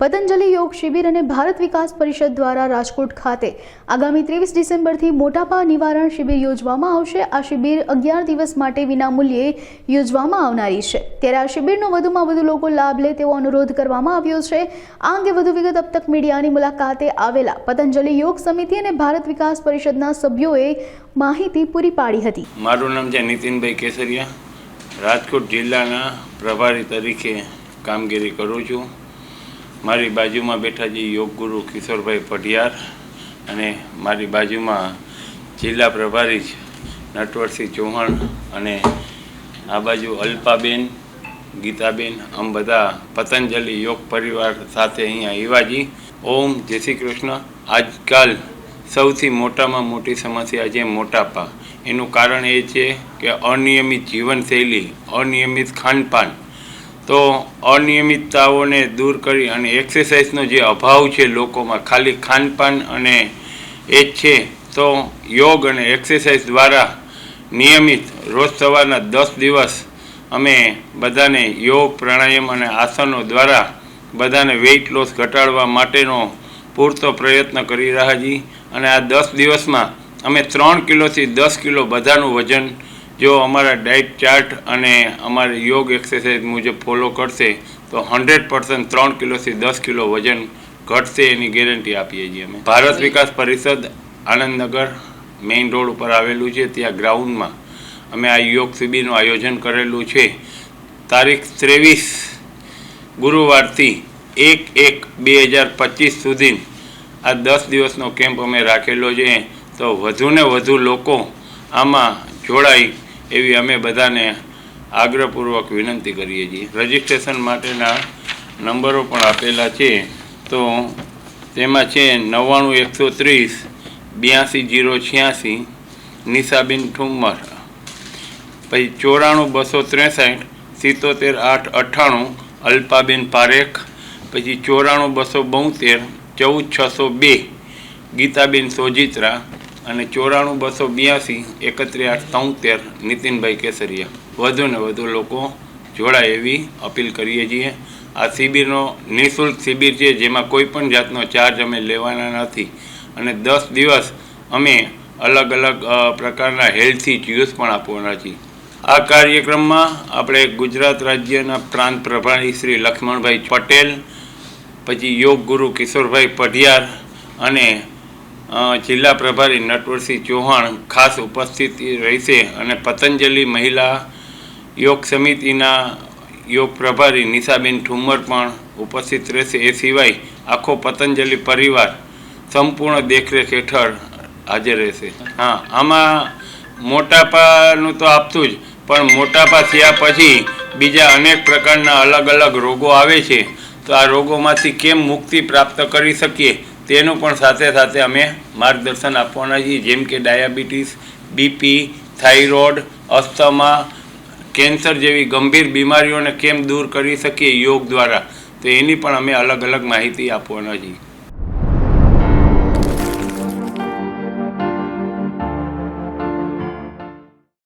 પતંજલિ યોગ શિબિર અને ભારત વિકાસ પરિષદ દ્વારા રાજકોટ ખાતે આગામી ત્રેવીસ ડિસેમ્બરથી મોટાપા નિવારણ શિબિર યોજવામાં આવશે. આ શિબિર અગિયાર દિવસ માટે વિનામૂલ્યે યોજવામાં આવનારી છે. ત્યારે આ શિબિરનો વધુમાં વધુ લોકો લાભ લે તેવો અનુરોધ કરવામાં આવ્યો છે. આ અંગે વધુ વિગત અબ તક મીડિયાની મુલાકાતે આવેલા પતંજલિ યોગ સમિતિ અને ભારત વિકાસ પરિષદના સભ્યોએ માહિતી પૂરી પાડી હતી. મારું નામ છે નીતિનભાઈ કેસરિયા. રાજકોટ જિલ્લાના પ્રભારી તરીકે કામગીરી કરું છું. મારી બાજુમાં બેઠા જે યોગ ગુરુ કિશોરભાઈ પઢિયાર અને મારી બાજુમાં જિલ્લા પ્રભારી નટવરસિંહ ચૌહાણ અને આ બાજુ અલ્પાબેન, ગીતાબેન, આમ બધા પતંજલિ યોગ પરિવાર સાથે અહીંયા આવ્યાજી ઓમ જય શ્રી કૃષ્ણ. આજકાલ સૌથી મોટામાં મોટી સમસ્યા છે મોટાપા. એનું કારણ એ છે કે અનિયમિત જીવનશૈલી, અનિયમિત ખાનપાન તો અનિયમિતતાઓને દૂર કરી અને એક્સરસાઇઝનો જે અભાવ છે લોકોમાં, ખાલી ખાનપાન અને એ જ છે, તો યોગ અને એક્સરસાઇઝ દ્વારા નિયમિત રોજ સવારના દસ દિવસ અમે બધાને યોગ, પ્રાણાયામ અને આસનો દ્વારા બધાને વેઇટ લોસ ઘટાડવા માટેનો પૂરતો પ્રયત્ન કરી રહ્યા છીએ. અને આ દસ દિવસમાં અમે ત્રણ કિલોથી દસ કિલો બધાનું વજન જો અમારા ડાયટ ચાર્ટ અને અમારી યોગ એક્સરસાઇઝ મુજબ ફોલો કરશે તો હંડ્રેડ પર્સન્ટ ત્રણ કિલોથી દસ કિલો વજન ઘટશે એની ગેરંટી આપીએ છીએ અમે. ભારત વિકાસ પરિષદ આનંદનગર મેઇન રોડ ઉપર આવેલું છે ત્યાં ગ્રાઉન્ડમાં અમે આ યોગ શિબિરનું આયોજન કરેલું છે. તારીખ ત્રેવીસ ગુરુવારથી એક એક બે હજાર પચીસ સુધી આ દસ દિવસનો કેમ્પ અમે રાખેલો છે. તો વધુને વધુ લોકો આમાં જોડાય એવી અમે બધાને આગ્રહપૂર્વક વિનંતી કરીએ છીએ. રજિસ્ટ્રેશન માટેના નંબરો પણ આપેલા છે. તો તેમાં છે નવ્વાણું એકસો ત્રીસ, બ્યાસી જીરો છ્યાસી, નિશાબેન ઠુમ્મર. પછી ચોરાણું બસો ત્રેસઠ, સિત્તોતેર આઠ અઠ્ઠાણું, અલ્પાબેન પારેખ. પછી ચોરાણું બસો બોતેર, ચૌદ છસો બે, ગીતાબેન સોજિત્રા. અને ચોરાણું બસો બ્યાસી એકત્રીસ તોતેર નીતિનભાઈ કેસરિયા. વધુ ને વધુ લોકો જોડાય એવી અપીલ કરીએ છીએ. આ શિબિરનો નિઃશુલ્ક શિબિર છે, જેમાં કોઈ પણ જાતનો ચાર્જ અમે લેવાના નથી. અને દસ દિવસ અમે અલગ અલગ પ્રકારના હેલ્થી જ્યુસ પણ આપવાના છીએ. આ કાર્યક્રમમાં આપણે ગુજરાત રાજ્યના પ્રાંત પ્રભારી શ્રી લક્ષ્મણભાઈ પટેલ, પછી યોગ ગુરુ કિશોરભાઈ પઢિયાર અને જિલ્લા પ્રભારી નટવરસિંહ ચૌહાણ ખાસ ઉપસ્થિત રહેશે અને પતંજલિ મહિલા યોગ સમિતિના યોગ પ્રભારી નિશાબેન ઠુમર પણ ઉપસ્થિત રહેશે. એ સિવાય આખો પતંજલિ પરિવાર સંપૂર્ણ દેખરેખ હેઠળ હાજર રહેશે. હા, આમાં મોટાપાનું તો આપતું જ, પણ મોટાપા થયા પછી બીજા અનેક પ્રકારના અલગ અલગ રોગો આવે છે. તો આ રોગોમાંથી કેમ મુક્તિ પ્રાપ્ત કરી શકીએ? તેનું પણ સાથે સાથે અમે માર્ગદર્શન આપવાના છીએ, જેમ કે diabetes, BP, thyroid, asthma, cancer જેવી ગંભીર બીમારીઓને કેમ દૂર કરી શકીએ યોગ દ્વારા. તો એની પણ અમે અલગ અલગ માહિતી આપવાના છીએ.